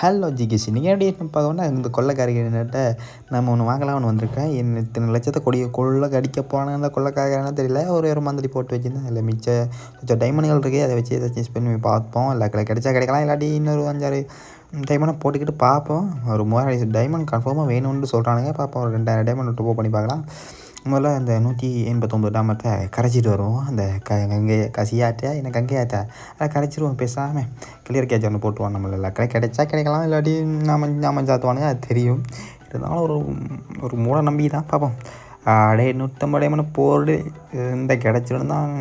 Hello ஜிகிசி நீங்கள் எப்படி பார்க்கணும்னா இந்த கொள்ளைக்காரங்கிட்ட நம்ம ஒன்று வாங்கலாம் ஒன்று வந்திருக்கேன். என் இத்தனை லட்சத்தை கொடிய கொள்ளை கடிக்க போனேன் அந்த கொள்ளைக்காரன்னு தெரியல. ஒரு ஒரு மந்திரி போட்டு வச்சுருந்தேன். இல்லை மிச்ச கொஞ்சம் டைமண்டுகள் இருக்குது அதை வச்சு ஏதாச்சும் ஸ்பெண்ட் பண்ணி பார்ப்போம். இல்லை கிடைச்சா கிடைக்கலாம். இல்லாட்டி இன்னொரு அஞ்சாறு டைமண்டை போட்டுக்கிட்டு பார்ப்போம். ஒரு மூவாயிரம் டைமண்ட் கன்ஃபார்மாக வேணும்னு சொல்கிறானுங்க பார்ப்போம். ஒரு ரெண்டாயிரம் டைமண்ட் விட்டு போ பண்ணி பார்க்கலாம். முதல்ல அந்த நூற்றி எண்பத்தொம்பது டாமத்தை கரைச்சிட்டு வருவோம். அந்த க கங்கை கசியாட்டை என்ன கங்கையாட்டை அதை கரைச்சிடுவோம் பேசாமல் கிளியர் கேட்ச் ஒன்று போட்டுருவோம் நம்மள கடை கிடைச்சா கிடைக்கலாம் இல்லாட்டி நாம நாம சாத்துவானே அது தெரியும். இருந்தாலும் ஒரு ஒரு மூட நம்பி தான் பார்ப்போம் அடே நூற்றம்பது போர்டு இந்த கிடச்சிருந்தான்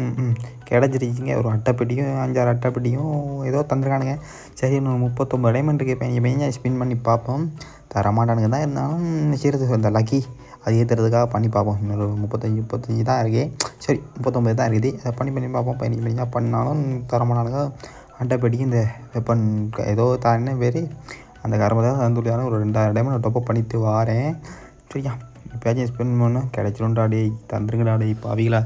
கிடச்சிருச்சிங்க. ஒரு அட்டைப்பெட்டியும் அஞ்சாறு அட்டைப்பெட்டியும் ஏதோ தந்துருக்கானுங்க. சரி இன்னும் முப்பத்தொம்பது டைமண்ட் இருக்குது பையன் பையன் ஸ்பின் பண்ணி பார்ப்போம் தரமாட்டானுங்க தான் இருந்தாலும் செய்கிறது இந்த லக்கி அது ஏற்றுறதுக்காக பண்ணி பார்ப்போம். இன்னொரு முப்பத்தஞ்சு முப்பத்தஞ்சு தான் இருக்குது சரி முப்பத்தொம்பது தான் இருக்குது. அதை பண்ணி பண்ணி பார்ப்போம். பண்ணி பண்ணி பண்ணாலும் தரமானானுங்க அட்டைப்பெட்டிக்கு இந்த வெப்பன் ஏதோ தானே பேர் அந்த கரம்பை தான் தந்துள்ளான ஒரு ரெண்டாயிரம் டைம் நான் டொப்பப் பண்ணிட்டு வாரேன். சரியா? இப்போயாச்சும் ஸ்பெண்ட் பண்ணால் கிடைச்சிடும்டா டே தந்துருங்கடா டே அவங்களா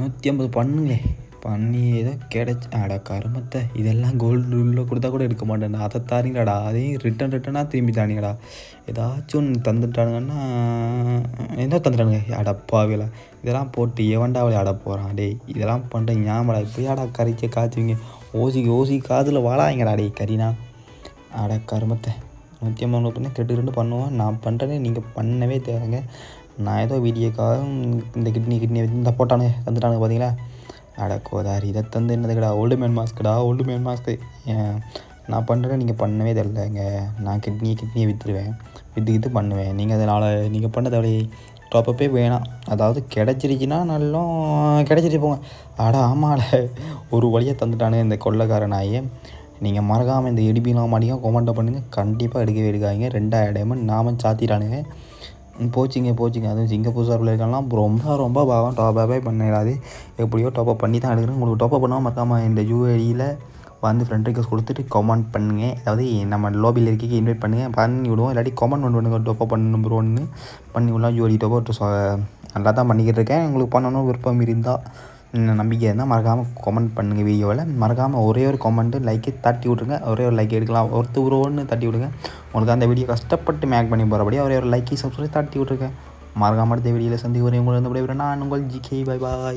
நூற்றி ஐம்பது பண்ணுங்களே. பண்ணி ஏதோ கிடச்சி அட கருமத்தை இதெல்லாம் கோல்டு ரூலில் கொடுத்தா கூட எடுக்க மாட்டேன்டா அதை தாரீங்களாடா அதையும் ரிட்டன் ரிட்டனாக திரும்பி தானீங்கடா ஏதாச்சும் ஒன்று தந்துட்டானுங்கன்னா என்ன தந்துட்டானுங்க? அடப்பாவில இதெல்லாம் போட்டு எவன்டா அவளை அட போகிறான் டேய் இதெல்லாம் பண்ணிட்டு ஞாபகடா இப்போயாடா கறிக்க காய்ச்சுவீங்க. ஓசிக்கு ஓசி காதில் வாழாங்கடா டேய் கறினா அட கருமத்தை நூற்றி ஐம்பது பண்ணி கெட்டு ரெண்டு பண்ணுவோம் நான் பண்ணுறேனே நீங்கள் பண்ணவே தேவைங்க நான் ஏதோ வீடியோக்காக இந்த கிட்னி கிட்னி வச்சு இந்த போட்டானுங்க தந்துட்டானுங்க பார்த்தீங்களா அட கோதாரி இதை தந்து என்னதுக்கடா? ஓல்டு மேன் மாஸ்க்குடா ஓல்டு மேன் மாஸ்க்கு நான் பண்ணுறேன் நீங்கள் பண்ணவே தெரிலங்க நான் கிட்னியை கிட்னியை விற்றுருவேன் விற்றுக்கிட்டு பண்ணுவேன். நீங்கள் அதனால் நீங்கள் பண்ணதை அப்படியே டாப்பப்பே வேணாம். அதாவது கிடச்சிருச்சுன்னா நல்லா கிடச்சிட்டு போங்க. அட ஆமாட. ஒரு வழியாக தந்துட்டானு இந்த கொள்ளக்காரனாயே நீங்கள் மறக்காமல் இந்த இடிபிலாம் மாட்டிங்க கொமெண்ட்டை பண்ணுங்கள் கண்டிப்பாக எடுக்கவே எடுக்காதீங்க. ரெண்டாயிரம் டைமண்ட் நாம சாத்திட்டானுங்க. போச்சுங்க போச்சுங்க. அதுவும் சிங்கப்பூர் சார்பில் இருக்கலாம். ரொம்ப ரொம்ப பாவம். டாப்பாகவே பண்ணிடாது எப்படியோ டாப்அப் பண்ணி தான் எடுக்கிறேன். உங்களுக்கு டாப்அப் பண்ணாமல் மறக்காமல் இந்த யூஏடியில் வந்து ஃப்ரெண்ட் ரிக்வஸ்ட் கொடுத்துட்டு கமெண்ட் பண்ணுங்கள் அதாவது நம்ம லோபியில் இருக்க இன்வைட் பண்ணுங்கள் பண்ணி விடுவோம். இல்லாட்டி கமெண்ட் பண்ணுங்க டாப்அப் பண்ணணும் ப்ரோன்னு பண்ணி விடலாம். யூஐடி டாப்அப் நல்லா தான் பண்ணிக்கிட்டு இருக்கேன். உங்களுக்கு பண்ணணும் விருப்பம் இருந்தால் நம்பிக்கை இருந்தால் மறக்காமல் கமெண்ட் பண்ணுங்கள் வீடியோவில் மறக்காமல் ஒரே ஒரு கமெண்ட்டு லைக்கே தட்டி விட்ருங்க ஒரே ஒரு லைக் எடுக்கலாம். ஒருத்தர் ஒன்று தட்டி விடுங்க. உங்களுக்கு அந்த வீடியோ கஷ்டப்பட்டு மேக் பண்ணி போகிறபடியே ஒரே ஒரு லைக்கை சப்ஸ்கிரைப் தட்டி விட்ருங்க மறக்காமல் அடுத்த வீடியோவில் சந்தி ஒரே உங்களை வந்து நான் உங்கள் ஜிகே பாய் பாய்